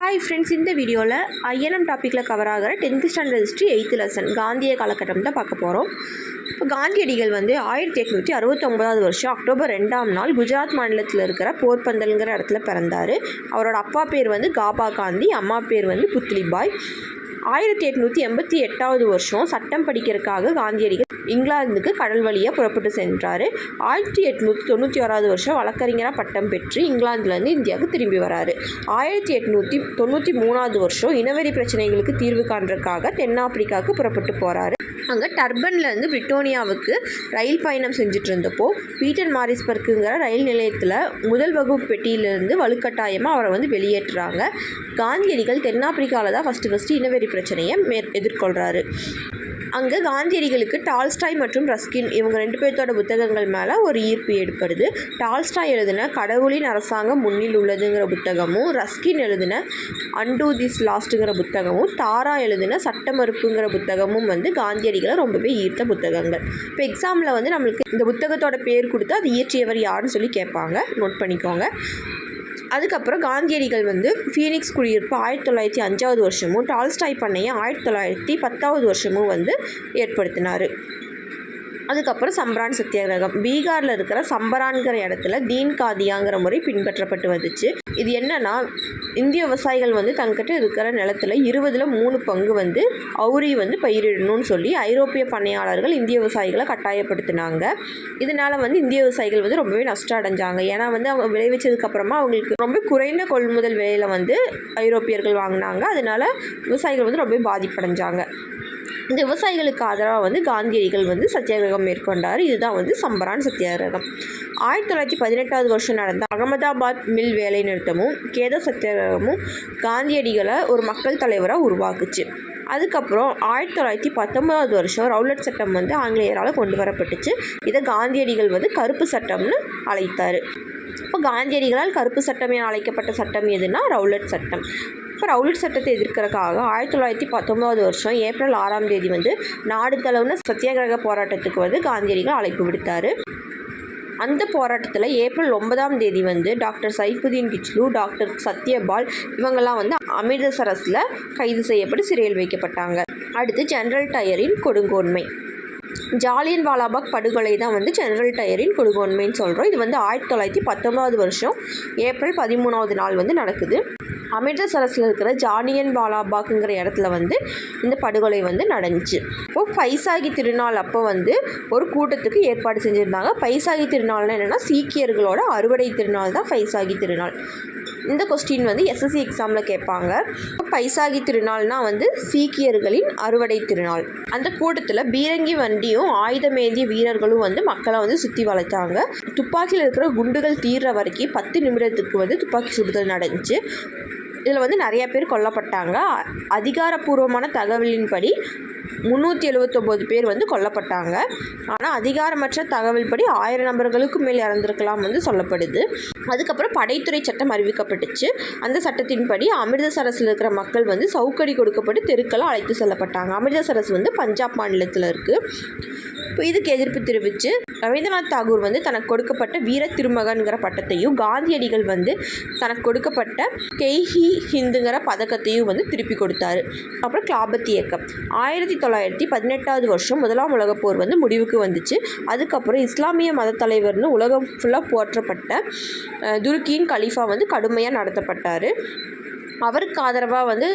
Hi friends இந்த வீடியோவில் INM டாப்பிக்கில் கவர் ஆகிற tenth standard history eighth lesson காந்திய காலகட்டம் தான் பார்க்க போகிறோம் இப்போ காந்தியடிகள் வந்து ஆயிரத்தி எட்நூற்றி அறுபத்தொம்பதாவது வருஷம் அக்டோபர் ரெண்டாம் நாள் குஜராத் மாநிலத்தில் இருக்கிற போர்பந்தல்ங்கிற இடத்துல பிறந்தார். அவரோட அப்பா பேர் வந்து காபா காந்தி அம்மா பேர் வந்து புத்லிபாய் ஆயிரத்தி எட்நூற்றி எண்பத்தி எட்டாவது வருஷம் சட்டம் படிக்கிறதுக்காக காந்தியடிகள் இங்கிலாந்துக்கு கடல் வழியாக புறப்பட்டு சென்றார். ஆயிரத்தி எட்நூற்றி தொண்ணூற்றி ஆறாவது வருஷம் வழக்கறிஞராக பட்டம் பெற்று இங்கிலாந்துலேருந்து இந்தியாவுக்கு திரும்பி வராரு. ஆயிரத்தி எட்நூற்றி தொண்ணூற்றி மூணாவது வருஷம் இனவெறி பிரச்சனைகளுக்கு தீர்வு காண்றதுக்காக தென்னாப்பிரிக்காவுக்கு புறப்பட்டு போகிறாரு அங்கே டர்பன்லேருந்து பிரிட்டோனியாவுக்கு ரயில் பயணம் செஞ்சுட்டு இருந்தப்போ பீட்டர் மாரிஸ்பர்க்குங்கிற ரயில் நிலையத்தில் முதல் வகுப்பு பெட்டியிலேருந்து வலுக்கட்டாயமாக அவரை வந்து வெளியேற்றுறாங்க. காந்தியடிகள் தென்னாப்பிரிக்காவில் தான் ஃபஸ்ட்டு ஃபஸ்ட்டு இனவெறி பிரச்சனையை மேற் எதிர்கொள்கிறாரு அங்கே காந்தியடிகளுக்கு டால்ஸ்டாய் மற்றும் ரஸ்கின் இவங்க ரெண்டு பேர்த்தோட புத்தகங்கள் மேலே ஒரு ஈர்ப்பு ஏற்படுது. டால்ஸ்டாய் எழுதின கடவுளின் அரசாங்கம் முன்னில் உள்ளதுங்கிற புத்தகமும் ரஸ்கின் எழுதின அண்டூ திஸ் லாஸ்ட்டுங்கிற புத்தகமும் தாரா எழுதின சட்ட மறுப்புங்கிற புத்தகமும் வந்து காந்தியடிகளை ரொம்பவே ஈர்த்த புத்தகங்கள். இப்போ எக்ஸாமில் வந்து நம்மளுக்கு இந்த புத்தகத்தோட பேர் கொடுத்து அது இயற்றியவர் யாருன்னு சொல்லி கேட்பாங்க. நோட் பண்ணிக்கோங்க. அதுக்கப்புறம் காந்தியடிகள் வந்து ஃபீனிக்ஸ் குடியிருப்பு ஆயிரத்தி தொள்ளாயிரத்தி அஞ்சாவது வருஷமும் டால்ஸ்டாய் பண்ணையை ஆயிரத்தி தொள்ளாயிரத்தி பத்தாவது வருஷமும் வந்து ஏற்படுத்தினார். அதுக்கப்புறம் சம்பரான் சத்தியாகிரகம். பீகாரில் இருக்கிற சம்பரான்கிற இடத்துல தீன் காதியாங்கிற முறை பின்பற்றப்பட்டு வந்துச்சு. இது என்னன்னா இந்திய விவசாயிகள் வந்து தங்கிட்ட இருக்கிற நிலத்துல இருபதில் மூணு பங்கு வந்து அவுரி வந்து பயிரிடணும்னு சொல்லி ஐரோப்பிய பண்ணையாளர்கள் இந்திய விவசாயிகளை கட்டாயப்படுத்தினாங்க. இதனால் வந்து இந்திய விவசாயிகள் வந்து ரொம்பவே நஷ்டம் அடைஞ்சாங்க. ஏன்னா வந்து அவங்க விளைவிச்சதுக்கப்புறமா அவங்களுக்கு ரொம்ப குறைந்த கொள்முதல் விலையில் வந்து ஐரோப்பியர்கள் வாங்கினாங்க. அதனால் விவசாயிகள் வந்து ரொம்பவே பாதிப்படைஞ்சாங்க. இந்த விவசாயிகளுக்கு ஆதரவாக வந்து காந்தியடிகள் வந்து சத்தியாகிரகம் மேற்கொண்டார். இதுதான் வந்து சம்பரான் சத்தியாகிரகம். ஆயிரத்தி தொள்ளாயிரத்தி பதினெட்டாவது வருஷம் நடந்த அகமதாபாத் மில் வேலை நிறுத்தமும் கேத சத்தியாகிரகமும் காந்தியடிகளை ஒரு மக்கள் தலைவராக உருவாக்குச்சு. அதுக்கப்புறம் ஆயிரத்தி தொள்ளாயிரத்தி பத்தொன்பதாவது வருஷம் ரவுலட் சட்டம் வந்து ஆங்கிலேயரால் கொண்டு வரப்பட்டுச்சு. இதை காந்தியடிகள் வந்து கருப்பு சட்டம்னு அழைத்தார். இப்போ காந்தியடிகளால் கருப்பு சட்டம் என அழைக்கப்பட்ட சட்டம் எதுனா ரவுலட் சட்டம். இப்போ ரவுலட் சட்டத்தை எதிர்க்கிறதுக்காக ஆயிரத்தி தொள்ளாயிரத்தி பத்தொம்போது வருஷம் ஏப்ரல் ஆறாம் தேதி வந்து நாடு தளவுன சத்தியாகிரக போராட்டத்துக்கு வந்து காந்தியடிகள் அழைப்பு விடுத்தார். அந்த போராட்டத்தில் ஏப்ரல் ஒன்பதாம் தேதி வந்து டாக்டர் சைஃபுதீன் கிச்லு டாக்டர் சத்யபால் இவங்கெல்லாம் வந்து அமிர்தசரஸில் கைது செய்யப்பட்டு சிறையில் வைக்கப்பட்டாங்க. அடுத்து ஜெனரல் டயரின் கொடுங்கோன்மை. ஜாலியன் வாலாபாக் படுகொலை தான் வந்து ஜெனரல் டயரின் கொடுகோன்மைன்னு சொல்கிறோம் இது வந்து ஆயிரத்தி தொள்ளாயிரத்தி பத்தொன்பதாவது வருஷம் ஏப்ரல் பதிமூணாவது நாள் வந்து நடக்குது. அமிர்தசரஸில் இருக்கிற ஜானியன் வாலாபாக்குங்கிற இடத்துல வந்து இந்த படுகொலை வந்து நடந்துச்சு. இப்போது பைசாகி திருநாள் அப்போ வந்து ஒரு கூட்டத்துக்கு ஏற்பாடு செஞ்சுருந்தாங்க. பைசாகி திருநாள்னா என்னென்னா சீக்கியர்களோட அறுவடை திருநாள் தான் பைசாகி திருநாள். இந்த கொஸ்டின் வந்து எஸ்எஸ்சி எக்ஸாமில் கேட்பாங்க. பைசாகி திருநாள்னா வந்து சீக்கியர்களின் அறுவடை திருநாள். அந்த கூட்டத்தில் பீரங்கி வண்டியும் ஆயுதமேந்திய வீரர்களும் வந்து மக்களை வந்து சுற்றி வளைத்தாங்க துப்பாக்கியில் இருக்கிற குண்டுகள் தீர்ற வரைக்கும் பத்து நிமிடத்துக்கு வந்து துப்பாக்கி சுடுதல் நடந்துச்சு. இதில் வந்து நிறைய பேர் கொல்லப்பட்டாங்க. அதிகாரப்பூர்வமான தகவலின்படி முந்நூற்றி எழுபத்தொம்போது பேர் வந்து கொல்லப்பட்டாங்க. ஆனால் அதிகாரமற்ற தகவல் படி ஆயிரம் நபர்களுக்கு மேல் இறந்திருக்கலாம் வந்து சொல்லப்படுது. அதுக்கப்புறம் படைத்துறை சட்டம் அறிவிக்கப்பட்டுச்சு. அந்த சட்டத்தின்படி அமிர்தசரஸில் இருக்கிற மக்கள் வந்து சவுக்கடி கொடுக்கப்பட்டு தெருக்கெல்லாம் அழைத்து செல்லப்பட்டாங்க. அமிர்தசரஸ் வந்து பஞ்சாப் மாநிலத்தில் இருக்குது இப்போ இதுக்கு எதிர்ப்பு தெரிவித்து ரவீந்திரநாத் தாகூர் வந்து தனக்கு கொடுக்கப்பட்ட வீர திருமகன்கிற பட்டத்தையும் காந்தியடிகள் வந்து தனக்கு கொடுக்கப்பட்ட கெய்ஹி ஹிந்துங்கிற பதக்கத்தையும் வந்து திருப்பி கொடுத்தாரு. அப்புறம் கிளாபத் இயக்கம். ஆயிரத்தி தொள்ளாயிரத்தி பதினெட்டாவது வருஷம் முதலாம் உலகப் போர் வந்து முடிவுக்கு வந்துச்சு. அதுக்கப்புறம் இஸ்லாமிய மத தலைவர்னு உலகம் ஃபுல்லாக போற்றப்பட்ட துருக்கியின் கலீஃபா வந்து கடுமையாக நடத்தப்பட்டார். அவருக்கு ஆதரவாக வந்து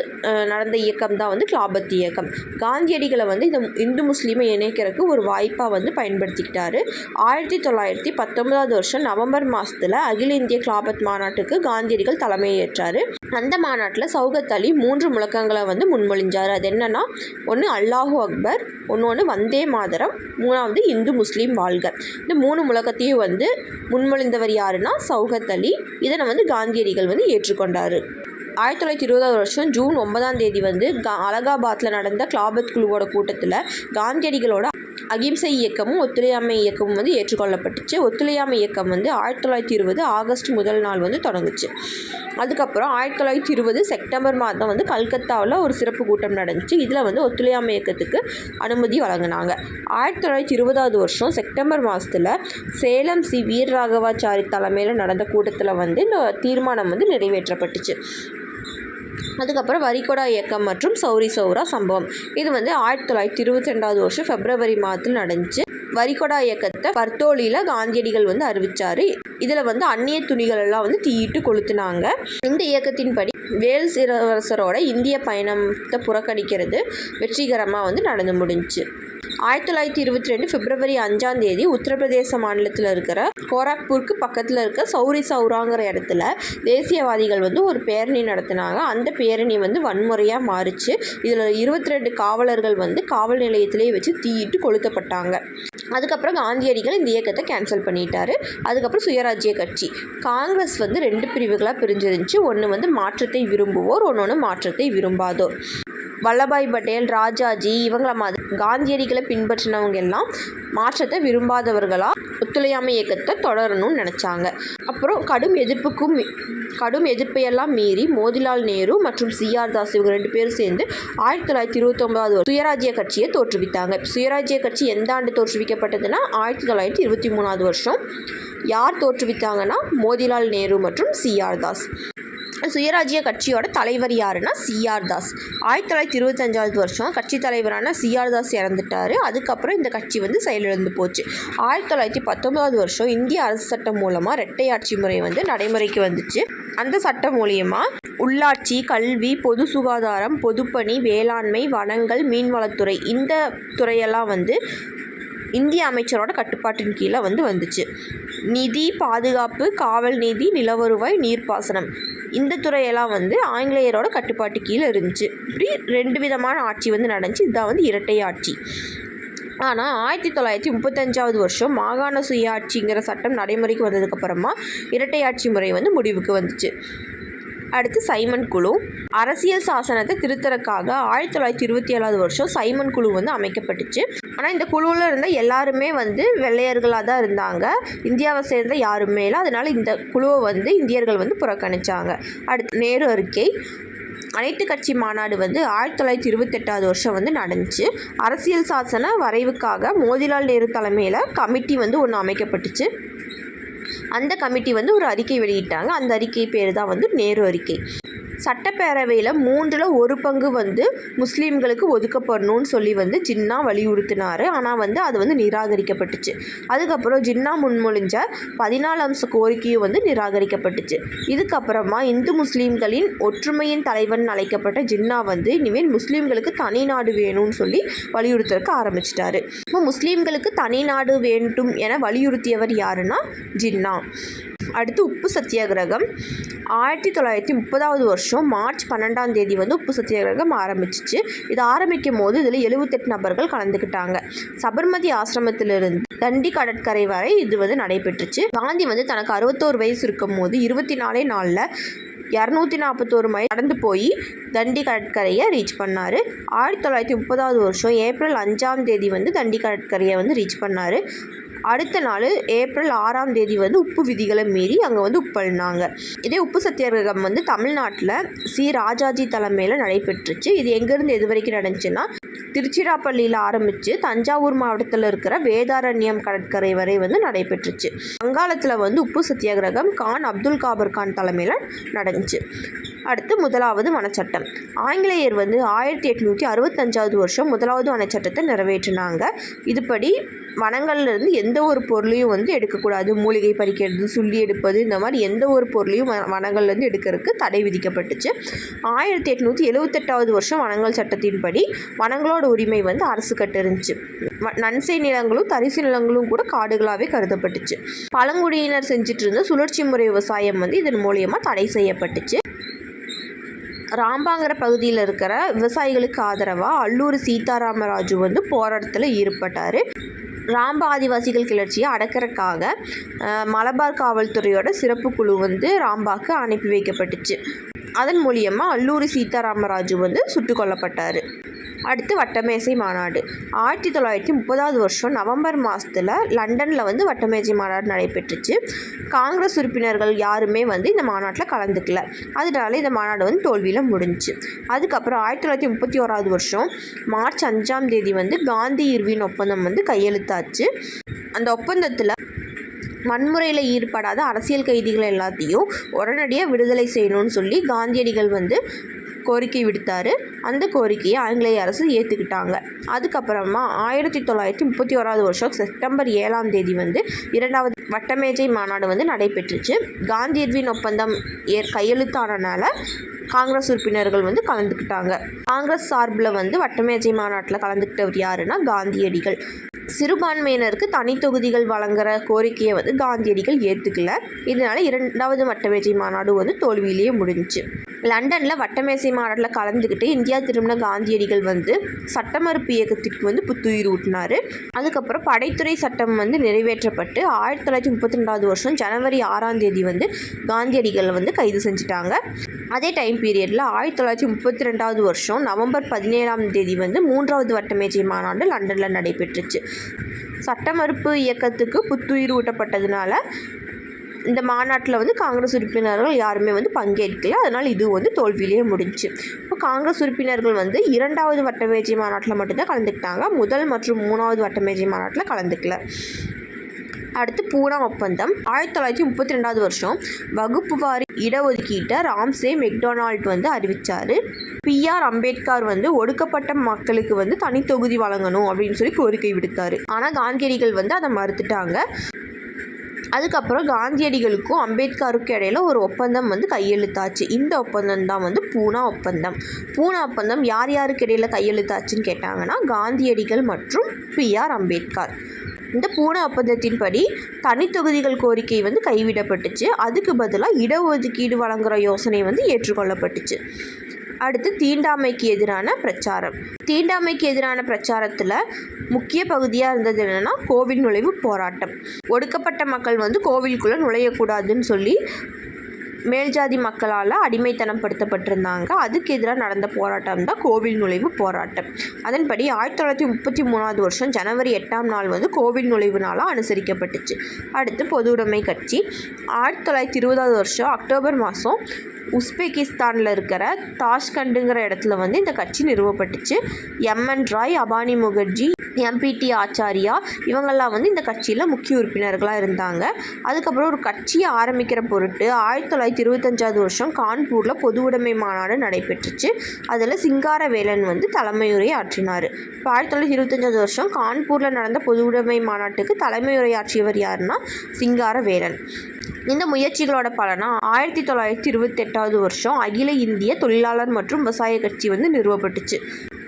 நடந்த இயக்கம் தான் வந்து கிளாபத் இயக்கம். காந்தியடிகளை வந்து இந்த இந்து முஸ்லீமை இணைக்கிறதுக்கு ஒரு வாய்ப்பாக வந்து பயன்படுத்திக்கிட்டாரு. ஆயிரத்தி தொள்ளாயிரத்தி பத்தொன்பதாவது வருஷம் நவம்பர் மாதத்தில் அகில இந்திய கிளாபத் மாநாட்டுக்கு காந்தியடிகள் தலைமையேற்றார். அந்த மாநாட்டில் சௌகத் அலி மூன்று முழக்கங்களை வந்து முன்மொழிஞ்சார். அது என்னென்னா ஒன்று அல்லாஹூ அக்பர் ஒன்று ஒன்று வந்தே மாதரம் மூணாவது இந்து முஸ்லீம் வாழ்க. இந்த மூணு முழக்கத்தையும் வந்து முன்மொழிந்தவர் யாருன்னா சௌகத் அலி. இதனை வந்து காந்தியடிகள் வந்து ஏற்றுக்கொண்டார். ஆயிரத்தி தொள்ளாயிரத்தி இருபதாவது வருஷம் ஜூன் ஒன்பதாம் தேதி வந்து கா அலகாபாத்தில் நடந்த கிளாபத் குழுவோட கூட்டத்தில் காந்தியடிகளோட அகிம்சை இயக்கமும் ஒத்துழையாமை இயக்கமும் வந்து ஏற்றுக்கொள்ளப்பட்டுச்சு. ஒத்துழையாமை இயக்கம் வந்து ஆயிரத்தி தொள்ளாயிரத்தி இருபது ஆகஸ்ட் முதல் நாள் வந்து தொடங்குச்சு. அதுக்கப்புறம் ஆயிரத்தி தொள்ளாயிரத்தி இருபது செப்டம்பர் மாதம் வந்து கல்கத்தாவில் ஒரு சிறப்பு கூட்டம் நடந்துச்சு. இதில் வந்து ஒத்துழையாமை இயக்கத்துக்கு அனுமதி வழங்கினாங்க. ஆயிரத்தி தொள்ளாயிரத்தி இருபதாவது வருஷம் செப்டம்பர் மாதத்தில் சேலம் சி. வீரராகவாச்சாரி தலைமையில் நடந்த கூட்டத்தில் வந்து இந்த தீர்மானம் வந்து நிறைவேற்றப்பட்டுச்சு. அதுக்கப்புறம் வரிகொடா இயக்கம் மற்றும் சௌரி சௌரா சம்பவம். இது வந்து ஆயிரத்தி தொள்ளாயிரத்தி இருபத்தி ரெண்டாவது வருஷம் பிப்ரவரி மாதத்தில் நடந்துச்சு. வரிகொடா இயக்கத்தை பர்தோலியில் காந்தியடிகள் வந்து அறிவிச்சார். இதில் வந்து அந்நிய துணிகள் எல்லாம் வந்து தீயிட்டு கொளுத்துனாங்க. இந்த இயக்கத்தின்படி வேல்ஸ் இளவரசரோட இந்திய பயணத்தை புறக்கணிக்கிறது வெற்றிகரமாக வந்து நடந்து முடிஞ்சுச்சு. ஆயிரத்தி தொள்ளாயிரத்தி இருபத்தி ரெண்டு பிப்ரவரி அஞ்சாம் தேதி உத்தரப்பிரதேச மாநிலத்தில் இருக்கிற கோராக்பூருக்கு பக்கத்தில் இருக்க சௌரி சௌராங்கிற இடத்துல தேசியவாதிகள் வந்து ஒரு பேரணி நடத்தினாங்க. அந்த பேரணி வந்து வன்முறையாக மாறுச்சு. இதில் இருபத்தி ரெண்டு காவலர்கள் வந்து காவல் நிலையத்திலேயே வச்சு தீயிட்டு கொளுத்தப்பட்டாங்க. அதுக்கப்புறம் காந்தியடிகள் இந்த இயக்கத்தை கேன்சல் பண்ணிட்டாரு. அதுக்கப்புறம் சுயராஜ்ய கட்சி. காங்கிரஸ் வந்து ரெண்டு பிரிவுகளாக பிரிஞ்சிருந்துச்சு. ஒன்று வந்து மாற்றத்தை விரும்புவோர் ஒன்று மாற்றத்தை விரும்பாதோர். வல்லபாய் பட்டேல் ராஜாஜி இவங்கள மாதிரி காந்தியடிகளை பின்பற்றினவங்க எல்லாம் மாற்றத்தை விரும்பாதவர்களாக ஒத்துழையாமை இயக்கத்தை தொடரணும்னு நினச்சாங்க. அப்புறம் கடும் எதிர்ப்புக்கும் கடும் எதிர்ப்பையெல்லாம் மீறி மோதிலால் நேரு மற்றும் சிஆர் தாஸ் இவங்க ரெண்டு பேரும் சேர்ந்து ஆயிரத்தி தொள்ளாயிரத்தி இருபத்தொம்பதாவது சுயராஜ்ய கட்சியை தோற்றுவித்தாங்க. சுயராஜ்ய கட்சி எந்த ஆண்டு தோற்றுவிக்கப்பட்டதுன்னா ஆயிரத்தி தொள்ளாயிரத்தி இருபத்தி மூணாவது வருஷம் யார் தோற்றுவித்தாங்கன்னா மோதிலால் நேரு மற்றும் சிஆர் தாஸ். சுயராஜ்ய கட்சியோட தலைவர் யாருன்னா சிஆர் தாஸ். ஆயிரத்தி தொள்ளாயிரத்தி இருபத்தஞ்சாவது வருஷம் கட்சி தலைவரான சிஆர் தாஸ் இறந்துட்டாரு. அதுக்கப்புறம் இந்த கட்சி வந்து செயலிழந்து போச்சு. ஆயிரத்தி தொள்ளாயிரத்தி பத்தொன்பதாவது வருஷம் இந்திய அரசு சட்டம் மூலமாக இரட்டை ஆட்சி முறை வந்து நடைமுறைக்கு வந்துச்சு. அந்த சட்டம் மூலியமாக உள்ளாட்சி கல்வி பொது சுகாதாரம் பொதுப்பணி வேளாண்மை வனங்கள் மீன்வளத்துறை இந்த துறையெல்லாம் வந்து இந்திய அமைச்சரோட கட்டுப்பாட்டின் கீழே வந்து வந்துச்சு. நிதி பாதுகாப்பு காவல் நீதி நிலவருவாய் நீர்ப்பாசனம் இந்த துறையெல்லாம் வந்து ஆங்கிலேயரோட கட்டுப்பாட்டு கீழே இருந்துச்சு. இப்படி ரெண்டு விதமான ஆட்சி வந்து நடந்துச்சு. இதுதான் வந்து இரட்டை ஆட்சி. ஆனால் ஆயிரத்தி தொள்ளாயிரத்தி முப்பத்தஞ்சாவது வருஷம் மாகாண சுயாட்சிங்கிற சட்டம் நடைமுறைக்கு வந்ததுக்கப்புறமா இரட்டை ஆட்சி முறை வந்து முடிவுக்கு வந்துச்சு. அடுத்து சைமன் குழு. அரசியல் சாசனத்தை திருத்தறக்காக ஆயிரத்தி தொள்ளாயிரத்தி இருபத்தி ஏழாவது வருஷம் சைமன் குழு வந்து அமைக்கப்பட்டுச்சு. ஆனால் இந்த குழுவில் இருந்த எல்லாருமே வந்து வெள்ளையர்களாக தான் இருந்தாங்க. இந்தியாவை சேர்ந்த யாருமே இல்லை. அதனால இந்த குழுவை வந்து இந்தியர்கள் வந்து புறக்கணித்தாங்க அடுத்து நேரு அறிக்கை. அனைத்து கட்சி மாநாடு வந்து ஆயிரத்தி தொள்ளாயிரத்தி இருபத்தெட்டாவது வருஷம் வந்து நடந்துச்சு. அரசியல் சாசன வரைவுக்காக மோதிலால் நேரு தலைமையில் கமிட்டி வந்து ஒன்று அமைக்கப்பட்டுச்சு. அந்த கமிட்டி வந்து ஒரு அறிக்கை வெளியிட்டாங்க. அந்த அறிக்கை பேர் தான் வந்து நேரு அறிக்கை. சட்டப்பேரவையில் மூன்றில் ஒரு பங்கு வந்து முஸ்லீம்களுக்கு ஒதுக்கப்படணும்னு சொல்லி வந்து ஜின்னா வலியுறுத்தினார். ஆனால் வந்து அது வந்து நிராகரிக்கப்பட்டுச்சு. அதுக்கப்புறம் ஜின்னா முன்மொழிஞ்ச பதினாலு அம்ச கோரிக்கையும் வந்து நிராகரிக்கப்பட்டுச்சு. இதுக்கப்புறமா இந்து முஸ்லீம்களின் ஒற்றுமையின் தலைவன் அழைக்கப்பட்ட ஜின்னா வந்து இனிமேல் முஸ்லீம்களுக்கு தனி நாடு வேணும்னு சொல்லி வலியுறுத்துறதுக்கு ஆரம்பிச்சிட்டாரு. இப்போ முஸ்லீம்களுக்கு தனி நாடு வேண்டும் என வலியுறுத்தியவர் யாருன்னா ஜின்னா. அடுத்து உப்பு சத்தியாகிரகம். ஆயிரத்தி தொள்ளாயிரத்தி முப்பதாவது வருஷம் மார்ச் பன்னெண்டாம் தேதி வந்து உப்பு சத்தியாகிரகம் ஆரம்பிச்சிச்சு. இது ஆரம்பிக்கும் போது இதில் எழுபத்தெட்டு நபர்கள் கலந்துக்கிட்டாங்க சபர்மதி ஆசிரமத்திலிருந்து தண்டி கடற்கரை வரை இது வந்து நடைபெற்றுச்சு. காந்தி வந்து தனக்கு அறுபத்தோரு வயசு இருக்கும் போது இருபத்தி நாலே நாளில் இரநூத்தி நாற்பத்தோரு மைல் நடந்து போய் தண்டி கடற்கரையை ரீச் பண்ணார். ஆயிரத்தி தொள்ளாயிரத்தி முப்பதாவது வருஷம் ஏப்ரல் அஞ்சாம் தேதி வந்து தண்டி கடற்கரையை வந்து ரீச் பண்ணார். அடுத்த நாள் ஏப்ரல் ஆறாம் தேதி வந்து உப்பு விதிகளை மீறி அங்கே வந்து உப்பள்னாங்க. இதே உப்பு சத்தியாகிரகம் வந்து தமிழ்நாட்டில் சி. ராஜாஜி தலைமையில் நடைபெற்றுச்சு. இது எங்கேருந்து எது வரைக்கும் நடந்துச்சுன்னா திருச்சிராப்பள்ளியில் ஆரம்பித்து தஞ்சாவூர் மாவட்டத்தில் இருக்கிற வேதாரண்யம் கடற்கரை வரை வந்து நடைபெற்றுச்சு. வங்காளத்தில் வந்து உப்பு சத்தியாகிரகம் கான் அப்துல் காபர் கான் தலைமையில் நடந்துச்சு. அடுத்து முதலாவது வனச்சட்டம். ஆங்கிலேயர் வந்து ஆயிரத்தி எட்நூற்றி அறுபத்தஞ்சாவது வருஷம் முதலாவது வனச்சட்டத்தை நிறைவேற்றினாங்க. இதுபடி வனங்கள்லேருந்து எந்த ஒரு பொருளையும் வந்து எடுக்கக்கூடாது. மூலிகை பறிக்கிறது சுள்ளி எடுப்பது இந்த மாதிரி எந்த ஒரு பொருளையும் வ- வனங்கள்லேருந்து எடுக்கிறதுக்கு தடை விதிக்கப்பட்டுச்சு. ஆயிரத்தி எட்நூற்றி எழுவத்தெட்டாவது வருஷம் வனங்கள் சட்டத்தின்படி வனங்களோட உரிமை வந்து அரசு கட்டிருந்துச்சு வ- நன்சை நிலங்களும் தரிசு நிலங்களும் கூட காடுகளாகவே கருதப்பட்டுச்சு. பழங்குடியினர் செஞ்சுட்டு இருந்த சுழற்சி முறை விவசாயம் வந்து இதன் மூலியமாக தடை செய்யப்பட்டுச்சு. ராம்பாங்கிற பகுதியில் இருக்கிற விவசாயிகளுக்கு ஆதரவாக அல்லூர் சீதாராமராஜு வந்து போராட்டத்தில் ஈடுபட்டார். ராம்ப ஆதிவாசிகள் கிளர்ச்சியை அடக்கிறதுக்காக மலபார் காவல்துறையோட சிறப்பு குழு வந்து ராம்பாக்கு அனுப்பி வைக்கப்பட்டுச்சு. அதன் மூலியமாக அல்லூரி சீதாராமராஜு வந்து சுட்டுக் கொல்லப்பட்டார். அடுத்து வட்டமேசை மாநாடு. ஆயிரத்தி தொள்ளாயிரத்தி முப்பதாவது வருஷம் நவம்பர் மாதத்தில் லண்டனில் வந்து வட்டமேசை மாநாடு நடைபெற்றுச்சு. காங்கிரஸ் உறுப்பினர்கள் யாருமே வந்து இந்த மாநாட்டில் கலந்துக்கல. அதனால இந்த மாநாடு வந்து தோல்வியில் முடிஞ்சுச்சு. அதுக்கப்புறம் ஆயிரத்தி தொள்ளாயிரத்தி முப்பத்தி ஓராவது வருஷம் மார்ச் அஞ்சாம் தேதி வந்து காந்தி இர்வின் ஒப்பந்தம் வந்து கையெழுத்தாச்சு. அந்த ஒப்பந்தத்தில் வன்முறையில் ஈடுபடாத அரசியல் கைதிகள் எல்லாத்தையும் உடனடியாக விடுதலை செய்யணும்னு சொல்லி காந்தியடிகள் வந்து கோரிக்கை விடுத்தார். அந்த கோரிக்கையை ஆங்கிலேய அரசு ஏற்றுக்கிட்டாங்க அதுக்கப்புறமா ஆயிரத்தி தொள்ளாயிரத்தி முப்பத்தி ஓராவது வருஷம் செப்டம்பர் ஏழாம் தேதி வந்து இரண்டாவது வட்டமேஜை மாநாடு வந்து நடைபெற்றுச்சு. காந்தி எர்வின் ஒப்பந்தம் ஏ கையெழுத்தானனால காங்கிரஸ் உறுப்பினர்கள் வந்து கலந்துக்கிட்டாங்க. காங்கிரஸ் சார்பில் வந்து வட்டமேஜை மாநாட்டில் கலந்துக்கிட்டவர் யாருன்னா காந்தியடிகள். சிறுபான்மையினருக்கு தனி தொகுதிகள் வழங்குற கோரிக்கையை வந்து காந்தியடிகள் ஏற்றுக்கல இதனால இரண்டாவது வட்டமேஜை மாநாடு வந்து தோல்வியிலேயே முடிஞ்சுச்சு. லண்டனில் வட்டமேசை மாநாட்டில் கலந்துக்கிட்டு இந்தியா திரும்பின காந்தியடிகள் வந்து சட்ட மறுப்பு இயக்கத்திற்கு வந்து புத்துயிர் ஊட்டினார். அதுக்கப்புறம் படைத்துறை சட்டம் வந்து நிறைவேற்றப்பட்டு ஆயிரத்தி தொள்ளாயிரத்தி முப்பத்தி ரெண்டாவது வருஷம் ஜனவரி ஆறாம் தேதி வந்து காந்தியடிகள் வந்து கைது செஞ்சுட்டாங்க. அதே டைம் பீரியடில் ஆயிரத்தி தொள்ளாயிரத்தி முப்பத்தி ரெண்டாவது வருஷம் நவம்பர் பதினேழாம் தேதி வந்து மூன்றாவது வட்டமேஜை மாநாடு லண்டனில் நடைபெற்றுச்சு. சட்ட மறுப்பு இயக்கத்துக்கு புத்துயிர் ஊட்டப்பட்டதுனால இந்த மாநாட்டில் வந்து காங்கிரஸ் உறுப்பினர்கள் யாருமே வந்து பங்கேற்கல. அதனால் இது வந்து தோல்வியிலேயே முடிஞ்சுச்சு. இப்போ காங்கிரஸ் உறுப்பினர்கள் வந்து இரண்டாவது வட்டமேஜை மாநாட்டில் மட்டும்தான் கலந்துக்கிட்டாங்க. முதல் மற்றும் மூணாவது வட்டமேஜை மாநாட்டில் கலந்துக்கல. அடுத்து பூனா ஒப்பந்தம். ஆயிரத்தி தொள்ளாயிரத்தி முப்பத்தி ரெண்டாவது வருஷம் வகுப்பு வாரி இடஒதுக்கீட்டை ராம்சே மெக்டொனால்ட் வந்து அறிவித்தார் பிஆர் அம்பேத்கர் வந்து ஒடுக்கப்பட்ட மக்களுக்கு வந்து தனி தொகுதி வழங்கணும் அப்படின்னு சொல்லி கோரிக்கை விடுத்தார். ஆனால் காந்தியடிகள் வந்து அதை மறுத்துட்டாங்க. அதுக்கப்புறம் காந்தியடிகளுக்கும் அம்பேத்கருக்கும் இடையில ஒரு ஒப்பந்தம் வந்து கையெழுத்தாச்சு. இந்த ஒப்பந்தம் தான் வந்து பூனா ஒப்பந்தம். பூனா ஒப்பந்தம் யார் யாருக்கு இடையில கையெழுத்தாச்சுன்னு கேட்டாங்கன்னா காந்தியடிகள் மற்றும் பிஆர் அம்பேத்கர். இந்த பூனா ஒப்பந்தத்தின்படி தனித்தொகுதிகள் கோரிக்கை வந்து கைவிடப்பட்டுச்சு. அதுக்கு பதிலாக இடஒதுக்கீடு வழங்குகிற யோசனை வந்து ஏற்றுக்கொள்ளப்பட்டுச்சு. அடுத்து தீண்டாமைக்கு எதிரான பிரச்சாரம். தீண்டாமைக்கு எதிரான பிரச்சாரத்தில் முக்கிய பகுதியாக இருந்தது என்னென்னா கோவில் நுழைவு போராட்டம். ஒடுக்கப்பட்ட மக்கள் வந்து கோவிலுக்குள்ளே நுழையக்கூடாதுன்னு சொல்லி மேல்ஜாதி மக்களால் அடிமைத்தனப்படுத்தப்பட்டிருந்தாங்க. அதுக்கு எதிராக நடந்த போராட்டம் தான் கோவில் நுழைவு போராட்டம். அதன்படி ஆயிரத்தி தொள்ளாயிரத்தி முப்பத்தி மூணாவது வருஷம் ஜனவரி எட்டாம் நாள் வந்து கோவில் நுழைவு நாளாக அனுசரிக்கப்பட்டுச்சு. அடுத்து பொதுவுடைமை கட்சி. ஆயிரத்தி தொள்ளாயிரத்தி இருபதாவது வருஷம் அக்டோபர் மாதம் உஸ்பெகிஸ்தானில் இருக்கிற தாஷ்கண்டுங்கிற இடத்துல வந்து இந்த கட்சி நிறுவப்பட்டுச்சு. M N Roy Abani Mukherjee M P T Acharya இவங்கெல்லாம் வந்து இந்த கட்சியில் முக்கிய உறுப்பினர்களாக இருந்தாங்க. அதுக்கப்புறம் ஒரு கட்சியை ஆரம்பிக்கிற பொருட்டு ஆயிரத்தி தொள்ளாயிரத்தி இருபத்தஞ்சாவது வருஷம் கான்பூரில் பொது உடைமை மாநாடு நடைபெற்றுச்சு. அதில் சிங்காரவேலன் வந்து தலைமையுரை ஆற்றினார். இப்போ ஆயிரத்தி தொள்ளாயிரத்தி இருபத்தஞ்சாவது வருஷம் கான்பூரில் நடந்த பொது உடைமை மாநாட்டுக்கு தலைமையுரையாற்றியவர் யாருன்னா சிங்காரவேலன். இந்த முயற்சிகளோட பலனாக ஆயிரத்தி தொள்ளாயிரத்தி இருபத்தெட்டாவது வருஷம் அகில இந்திய தொழிலாளர் மற்றும் விவசாய கட்சி வந்து நிறுவப்பட்டுச்சு.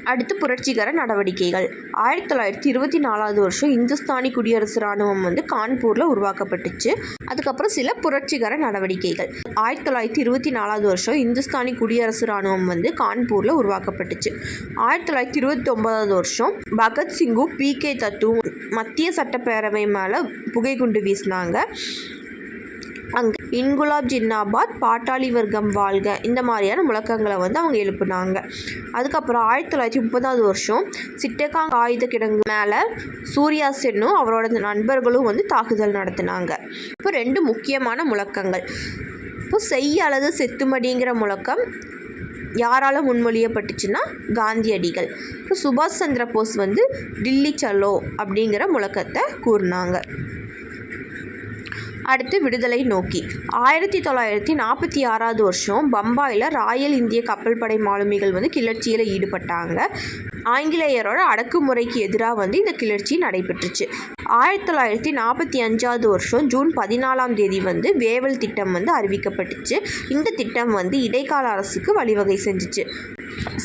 அடுத்து புரட்சிகர நடவடிக்கைகள். ஆயிரத்தி தொள்ளாயிரத்தி இருபத்தி நாலாவது வருஷம் இந்துஸ்தானி குடியரசு இராணுவம் வந்து கான்பூரில் உருவாக்கப்பட்டுச்சு. அதுக்கப்புறம் சில புரட்சிகர நடவடிக்கைகள். ஆயிரத்தி தொள்ளாயிரத்தி இருபத்தி நாலாவது வருஷம் இந்துஸ்தானி குடியரசு இராணுவம் வந்து கான்பூரில் உருவாக்கப்பட்டுச்சு. ஆயிரத்தி தொள்ளாயிரத்தி இருபத்தி ஒன்பதாவது வருஷம் பகத்சிங்கும் பி. கே. தத்துவும் மத்திய சட்டப்பேரவை மேலே புகைக்குண்டு வீசினாங்க. அங்கே இன்குலாப் ஜின்னாபாத் பாட்டாளி வர்க்கம் வாழ்க. இந்த மாதிரியான முழக்கங்களை வந்து அவங்க எழுப்புனாங்க. அதுக்கப்புறம் ஆயிரத்தி தொள்ளாயிரத்தி முப்பதாவது வருஷம் சிட்டகாங் ஆயுத கிடங்கு மேலே சூர்யா சென்னும் அவரோட நண்பர்களும் வந்து தாக்குதல் நடத்தினாங்க. இப்போ ரெண்டு முக்கியமான முழக்கங்கள். இப்போ செய் அல்லது செத்துமடிங்கிற முழக்கம் யாரால் முன்மொழியப்பட்டுச்சுன்னா காந்தியடிகள். இப்போ சுபாஷ் சந்திர போஸ் வந்து டில்லி சலோ அப்படிங்கிற முழக்கத்தை கூறினாங்க. அடுத்து விடுதலை நோக்கி. ஆயிரத்தி தொள்ளாயிரத்தி நாற்பத்தி ஆறாவது வருஷம் பம்பாயில் ராயல் இந்திய கப்பல் படை மாலுமிகள் வந்து கிளர்ச்சியில் ஈடுபட்டாங்க. ஆங்கிலேயரோட அடக்குமுறைக்கு எதிராக வந்து இந்த கிளர்ச்சி நடைபெற்றுச்சு. ஆயிரத்தி தொள்ளாயிரத்தி நாற்பத்தி அஞ்சாவது வருஷம் ஜூன் பதினாலாம் தேதி வந்து வேவல் திட்டம் வந்து அறிவிக்கப்பட்டுச்சு. இந்த திட்டம் வந்து இடைக்கால அரசுக்கு வழிவகை செஞ்சுச்சு.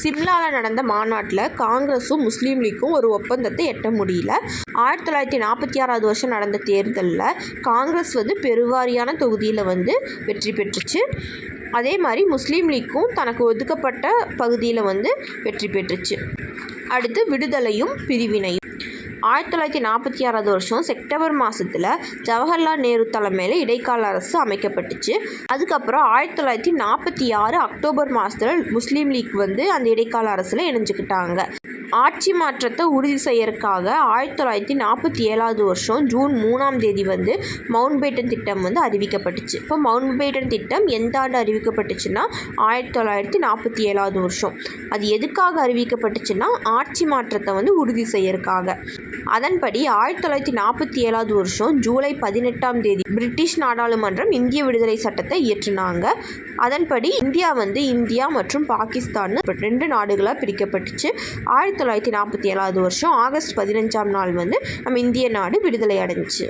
சிம்லாவில் நடந்த மாநாட்டில் காங்கிரஸும் முஸ்லீம் லீக்கும் ஒரு ஒப்பந்தத்தை எட்ட முடியல. ஆயிரத்தி தொள்ளாயிரத்தி நாற்பத்தி ஆறாவது வருஷம் நடந்த தேர்தலில் காங்கிரஸ் வந்து பெருவாரியான தொகுதியில் வந்து வெற்றி பெற்றுச்சு. அதே மாதிரி முஸ்லீம் லீக்கும் தனக்கு ஒதுக்கப்பட்ட பகுதியில் வந்து வெற்றி பெற்றுச்சு. அடுத்து விடுதலையும் பிரிவினையும். ஆயிரத்தி தொள்ளாயிரத்தி நாற்பத்தி ஆறாவது வருஷம் செப்டம்பர் மாதத்தில் ஜவஹர்லால் நேரு தலைமையில் இடைக்கால அரசு அமைக்கப்பட்டுச்சு. அதுக்கப்புறம் ஆயிரத்தி தொள்ளாயிரத்தி நாற்பத்தி ஆறு அக்டோபர் மாதத்தில் முஸ்லீம் லீக் வந்து அந்த இடைக்கால அரசில் இணைஞ்சுக்கிட்டாங்க. ஆட்சி மாற்றத்தை உறுதி செய்யறதுக்காக ஆயிரத்தி தொள்ளாயிரத்தி நாற்பத்தி ஏழாவது வருஷம் ஜூன் மூணாம் தேதி வந்து மவுண்ட் பேட்டன் திட்டம் வந்து அறிவிக்கப்பட்டுச்சு. இப்போ மவுண்ட் பேட்டன் திட்டம் எந்த ஆண்டு அறிவிக்கப்பட்டுச்சுன்னா ஆயிரத்தி தொள்ளாயிரத்தி நாற்பத்தி ஏழாவது வருஷம். அது எதுக்காக அறிவிக்கப்பட்டுச்சுன்னா ஆட்சி மாற்றத்தை வந்து உறுதி செய்யறதுக்காக. அதன்படி ஆயிரத்தி தொள்ளாயிரத்தி நாற்பத்தி ஏழாவது வருஷம் ஜூலை பதினெட்டாம் தேதி பிரிட்டிஷ் நாடாளுமன்றம் இந்திய விடுதலை சட்டத்தை இயற்றினாங்க. அதன்படி இந்தியா வந்து இந்தியா மற்றும் பாகிஸ்தான் ரெண்டு நாடுகளாக பிரிக்கப்பட்டுச்சு. ஆயிரத்தி தொள்ளாயிரத்தி நாற்பத்தி ஏழாவது வருஷம் ஆகஸ்ட் பதினஞ்சாம் நாள் வந்து நம்ம இந்திய நாடு விடுதலை அடைஞ்சிச்சு.